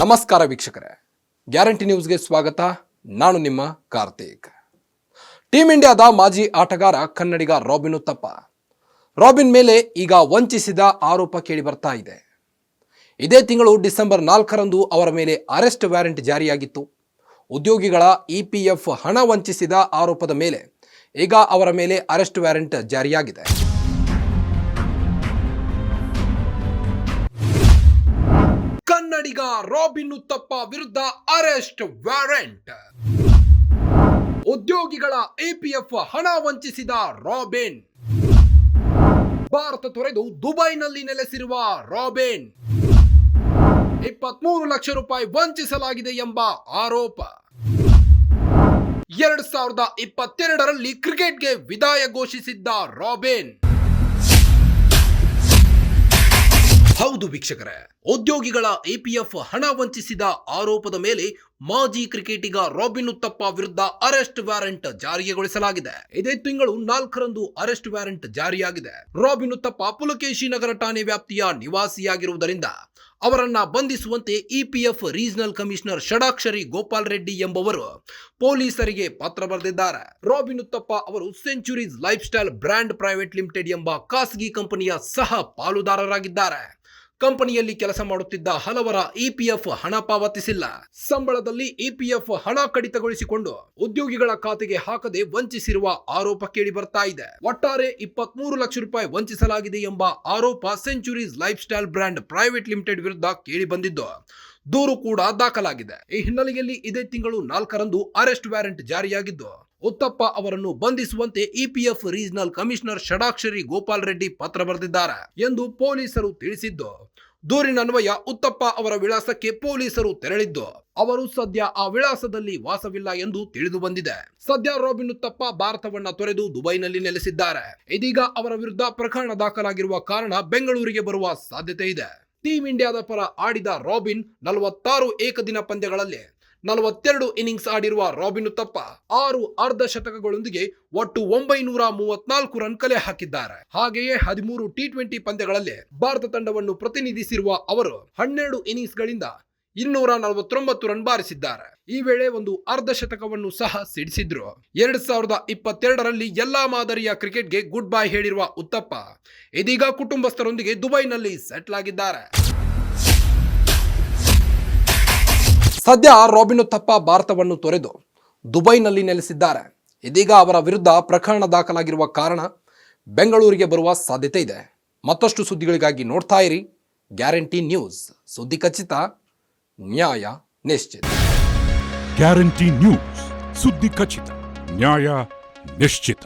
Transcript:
ನಮಸ್ಕಾರ ವೀಕ್ಷಕರೇ. ಗ್ಯಾರಂಟಿ ನ್ಯೂಸ್ಗೆ ಸ್ವಾಗತ. ನಾನು ನಿಮ್ಮ ಕಾರ್ತಿಕ್. ಟೀಂ ಇಂಡಿಯಾದ ಮಾಜಿ ಆಟಗಾರ ಕನ್ನಡಿಗ ರಾಬಿನ್ ಉತ್ತಪ್ಪ. ರಾಬಿನ್ ಮೇಲೆ ಈಗ ವಂಚಿಸಿದ ಆರೋಪ ಕೇಳಿ ಬರ್ತಾ ಇದೆ. ಇದೇ ತಿಂಗಳು ಡಿಸೆಂಬರ್ ನಾಲ್ಕರಂದು ಅವರ ಮೇಲೆ ಅರೆಸ್ಟ್ ವ್ಯಾರೆಂಟ್ ಜಾರಿಯಾಗಿತ್ತು. ಉದ್ಯೋಗಿಗಳ ಇಪಿಎಫ್ ಹಣ ವಂಚಿಸಿದ ಆರೋಪದ ಮೇಲೆ ಈಗ ಅವರ ಮೇಲೆ ಅರೆಸ್ಟ್ ವ್ಯಾರೆಂಟ್ ಜಾರಿಯಾಗಿದೆ. ಕನ್ನಡಿಗ ರಾಬಿನ್ ಉತ್ತಪ್ಪ ವಿರುದ್ಧ ಅರೆಸ್ಟ್ ವಾರೆಂಟ್. ಉದ್ಯೋಗಿಗಳ ಎಪಿಎಫ್ ಹಣ ವಂಚಿಸಿದ ರಾಬಿನ್. ಭಾರತ ತೊರೆದು ದುಬೈನಲ್ಲಿ ನೆಲೆಸಿರುವ ರಾಬಿನ್. ಇಪ್ಪತ್ಮೂರು ಲಕ್ಷ ರೂಪಾಯಿ ವಂಚಿಸಲಾಗಿದೆ ಎಂಬ ಆರೋಪ. ಎರಡ್ ಸಾವಿರದ ಇಪ್ಪತ್ತೆರಡರಲ್ಲಿ ಕ್ರಿಕೆಟ್ಗೆ ವಿದಾಯ ಘೋಷಿಸಿದ್ದ ರಾಬಿನ್. ವೀಕ್ಷಕರೇ, ಉದ್ಯೋಗಿಗಳ ಎಪಿಎಫ್ ಹಣ ವಂಚಿಸಿದ ಆರೋಪದ ಮೇಲೆ ಮಾಜಿ ಕ್ರಿಕೆಟಿಗ ರಾಬಿನ್ ಉತ್ತಪ್ಪ ವಿರುದ್ಧ ಅರೆಸ್ಟ್ ವ್ಯಾರೆಂಟ್ ಜಾರಿಗೊಳಿಸಲಾಗಿದೆ. ಇದೇ ತಿಂಗಳು ನಾಲ್ಕರಂದು ಅರೆಸ್ಟ್ ವ್ಯಾರಂಟ್ ಜಾರಿಯಾಗಿದೆ. ರಾಬಿನ್ ಉತ್ತಪ್ಪ ಪುಲಕೇಶಿ ನಗರ ಠಾಣೆ ವ್ಯಾಪ್ತಿಯ ನಿವಾಸಿಯಾಗಿರುವುದರಿಂದ ಅವರನ್ನ ಬಂಧಿಸುವಂತೆ EPF regional commissioner Shadakshari Gopal Reddy ಎಂಬುವರು ಪೊಲೀಸರಿಗೆ ಪತ್ರ ಬರೆದಿದ್ದಾರೆ. ರಾಬಿನ್ ಉತ್ತಪ್ಪ ಅವರು centuries life style brand private limited ಎಂಬ ಖಾಸಗಿ ಕಂಪನಿಯ ಸಹ ಪಾಲುದಾರರಾಗಿದ್ದಾರೆ. ಕಂಪನಿಯಲ್ಲಿ ಕೆಲಸ ಮಾಡುತ್ತಿದ್ದ ಹಲವರ ಇಪಿಎಫ್ ಹಣ ಪಾವತಿಸಿಲ್ಲ. ಸಂಬಳದಲ್ಲಿ ಇಪಿಎಫ್ ಹಣ ಕಡಿತಗೊಳಿಸಿಕೊಂಡು ಉದ್ಯೋಗಿಗಳ ಖಾತೆಗೆ ಹಾಕದೆ ವಂಚಿಸಿರುವ ಆರೋಪ ಕೇಳಿ ಬರ್ತಾ ಇದೆ. ಒಟ್ಟಾರೆ ಇಪ್ಪತ್ಮೂರು ಲಕ್ಷ ರೂಪಾಯಿ ವಂಚಿಸಲಾಗಿದೆ ಎಂಬ ಆರೋಪ centuries life style brand private limited ವಿರುದ್ಧ ಕೇಳಿ ಬಂದಿದ್ದು. ದೂರು ಕೂಡ ದಾಖಲಾಗಿದೆ. ಈ ಹಿನ್ನೆಲೆಯಲ್ಲಿ ಇದೇ ತಿಂಗಳು ನಾಲ್ಕರಂದು ಅರೆಸ್ಟ್ ವ್ಯಾರೆಂಟ್ ಜಾರಿಯಾಗಿದ್ದು. ಉತ್ತಪ್ಪ ಅವರನ್ನು ಬಂಧಿಸುವಂತೆ EPF regional commissioner Shadakshari Gopal Reddy ಪತ್ರ ಬರೆದಿದ್ದಾರೆ ಎಂದು ಪೊಲೀಸರು ತಿಳಿಸಿದ್ದು. ದೂರಿನನ್ವಯ ಉತ್ತಪ್ಪ ಅವರ ವಿಳಾಸಕ್ಕೆ ಪೊಲೀಸರು ತೆರಳಿದ್ದು. ಅವರು ಸದ್ಯ ಆ ವಿಳಾಸದಲ್ಲಿ ವಾಸವಿಲ್ಲ ಎಂದು ತಿಳಿದು ಬಂದಿದೆ. ಸದ್ಯ ರಾಬಿನ್ ಉತ್ತಪ್ಪ ಭಾರತವನ್ನ ತೊರೆದು ದುಬೈನಲ್ಲಿ ನೆಲೆಸಿದ್ದಾರೆ. ಇದೀಗ ಅವರ ವಿರುದ್ಧ ಪ್ರಕರಣ ದಾಖಲಾಗಿರುವ ಕಾರಣ ಬೆಂಗಳೂರಿಗೆ ಬರುವ ಸಾಧ್ಯತೆ ಇದೆ. ಟೀಂ ಇಂಡಿಯಾದ ಪರ ಆಡಿದ ರಾಬಿನ್ ನಲವತ್ತಾರು ಏಕದಿನ ಪಂದ್ಯಗಳಲ್ಲಿ ನಲವತ್ತೆರಡು ಇನ್ನಿಂಗ್ಸ್ ಆಡಿರುವ ರಾಬಿನ್ ಉತ್ತಪ್ಪ ಆರು ಅರ್ಧ ಶತಕಗಳೊಂದಿಗೆ ಒಟ್ಟು ಒಂಬೈನೂರ ಮೂವತ್ನಾಲ್ಕು ರನ್ ಕಲೆ ಹಾಕಿದ್ದಾರೆ. ಹಾಗೆಯೇ ಹದಿಮೂರು ಟಿ ಟ್ವೆಂಟಿ ಪಂದ್ಯಗಳಲ್ಲಿ ಭಾರತ ತಂಡವನ್ನು ಪ್ರತಿನಿಧಿಸಿರುವ ಅವರು ಹನ್ನೆರಡು ಇನ್ನಿಂಗ್ಸ್ ಗಳಿಂದ ಇನ್ನೂರ ನಲವತ್ತೊಂಬತ್ತು ರನ್ ಬಾರಿಸಿದ್ದಾರೆ. ಈ ವೇಳೆ ಒಂದು ಅರ್ಧ ಶತಕವನ್ನು ಸಹ ಸಿಡಿಸಿದ್ರು. ಎರಡ್ ಸಾವಿರದ ಇಪ್ಪತ್ತೆರಡರಲ್ಲಿ ಎಲ್ಲಾ ಮಾದರಿಯ ಕ್ರಿಕೆಟ್ಗೆ ಗುಡ್ ಬೈ ಹೇಳಿರುವ ಉತ್ತಪ್ಪ ಇದೀಗ ಕುಟುಂಬಸ್ಥರೊಂದಿಗೆ ದುಬೈನಲ್ಲಿ ಸೆಟ್ಲ್ ಆಗಿದ್ದಾರೆ. ಸದ್ಯ ರಾಬಿನ್ ಉತ್ತಪ್ಪ ಭಾರತವನ್ನು ತೊರೆದು ದುಬೈನಲ್ಲಿ ನೆಲೆಸಿದ್ದಾರೆ. ಇದೀಗ ಅವರ ವಿರುದ್ಧ ಪ್ರಕರಣ ದಾಖಲಾಗಿರುವ ಕಾರಣ ಬೆಂಗಳೂರಿಗೆ ಬರುವ ಸಾಧ್ಯತೆ ಇದೆ. ಮತ್ತಷ್ಟು ಸುದ್ದಿಗಳಿಗಾಗಿ ನೋಡ್ತಾ ಇರಿ ಗ್ಯಾರಂಟಿ ನ್ಯೂಸ್. ಸುದ್ದಿ ಖಚಿತ, ನ್ಯಾಯ ನಿಶ್ಚಿತ. ಗ್ಯಾರಂಟಿ ನ್ಯೂಸ್, ಸುದ್ದಿ ಖಚಿತ, ನ್ಯಾಯ ನಿಶ್ಚಿತ.